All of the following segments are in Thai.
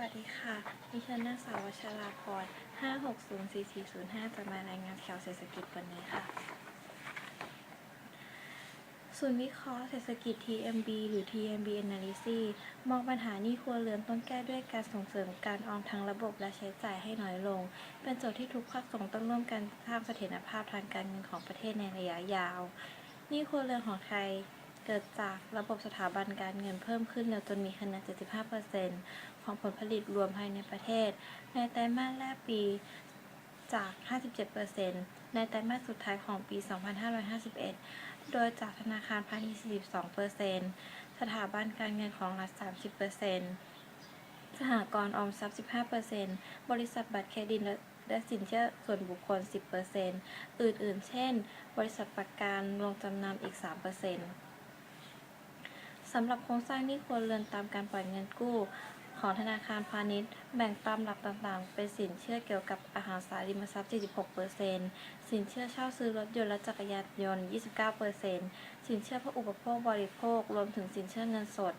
วัสดีค่ะ ดิฉันนางสาววัชราพร 5604405 จะมารายงานข่าวเศรษฐกิจวันนี้ค่ะ ศูนย์วิเคราะห์เศรษฐกิจ TMB หรือ TMB Analysis มองปัญหานี้ครัวเรือนต้องแก้ด้วยการส่งเสริมการออมทางระบบและใช้จ่ายให้น้อยลง เป็นโจทย์ที่ทุกภาคส่งต้องร่วมกันสร้างเสถียรภาพทางการเงินของประเทศในระยะยาว นี้ครัวเรือนของไทย กิดจากระบบสถาบันการเงินเพิ่มขึ้นแล้วจนมีขนาด 75%ของผลผลิตรวมภายในประเทศ ในไตรมาสแรกปีจาก 57%ในไตรมาสสุดท้ายของปี 2551 โดยจากธนาคารพาณิชย์42%สถาบันการเงินของรัฐ 30%สหกรณ์ออมทรัพย์ 15%บริษัทบัตรเครดิตและสินเชื่อส่วนบุคคล 10%อื่นๆ เช่น บริษัทประกันโรงจำนำอีก 3% สำหรับโครงสร้างหนี้ครัวเรือนตามการปล่อยเงินกู้ ของธนาคารพาณิชย์ แบ่งตามหลักต่างๆ เป็นสินเชื่อเกี่ยวกับอาหารสาริมทรัพย์46%สินเชื่อเช่าซื้อรถยนต์และจักรยานยนต์ 29%สินเชื่อเพื่ออุปโภคบริโภค รวมถึงสินเชื่อเงินสด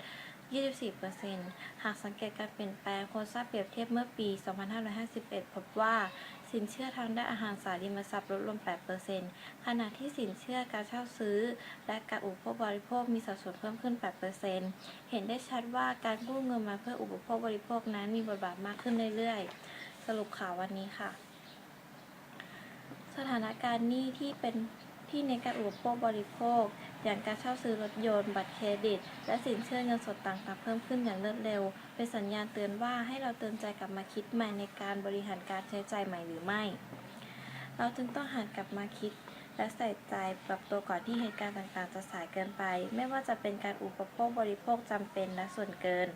24%หากสังเกตการเปลี่ยนแปลงโครงสร้างเปรียบเทียบเมื่อปี 2551 พบว่า สินเชื่อทางด้านอาหารสาริมทรัพย์ลดลง 8%ขณะที่สินเชื่อการเช่าซื้อ และการอุปโภคบริโภคมีสัดส่วนเพิ่มขึ้น 8%เห็นได้ชัดว่าการกู้เงินมาเพื่ออุปโภคบริโภคนั้นมีบทบาทมากขึ้นเรื่อยๆ สรุปข่าววันนี้ค่ะ สถานการณ์หนี้ที่เป็นที่ในการอุปโภคบริโภค อย่างการเช่าซื้อรถยนต์ บัตรเครดิต และสินเชื่อเงินสดต่างๆ เพิ่มขึ้นอย่างรวดเร็ว เป็นสัญญาณเตือนว่าให้เราเตือนใจกลับมาคิดใหม่ในการบริหารการใช้จ่ายใหม่หรือไม่ เราจึงต้องหันกลับมาคิด และใส่ใจปรับตัวก่อนที่เหตุการณ์ต่างๆ จะสายเกินไป ไม่ว่าจะเป็นการอุปโภคบริโภคจำเป็นและส่วนเกิน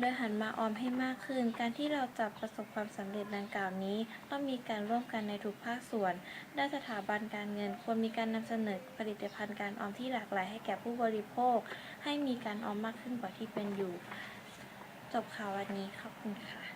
โดยหันมาออมให้มากขึ้น การที่เราจะประสบความสำเร็จดังกล่าวนี้ ต้องมีการร่วมกันในทุกภาคส่วน ด้านสถาบันการเงินควรมีการนำเสนอผลิตภัณฑ์การออมที่หลากหลายให้แก่ผู้บริโภค ให้มีการออมมากขึ้นกว่าที่เป็นอยู่ จบข่าววันนี้ขอบคุณค่ะ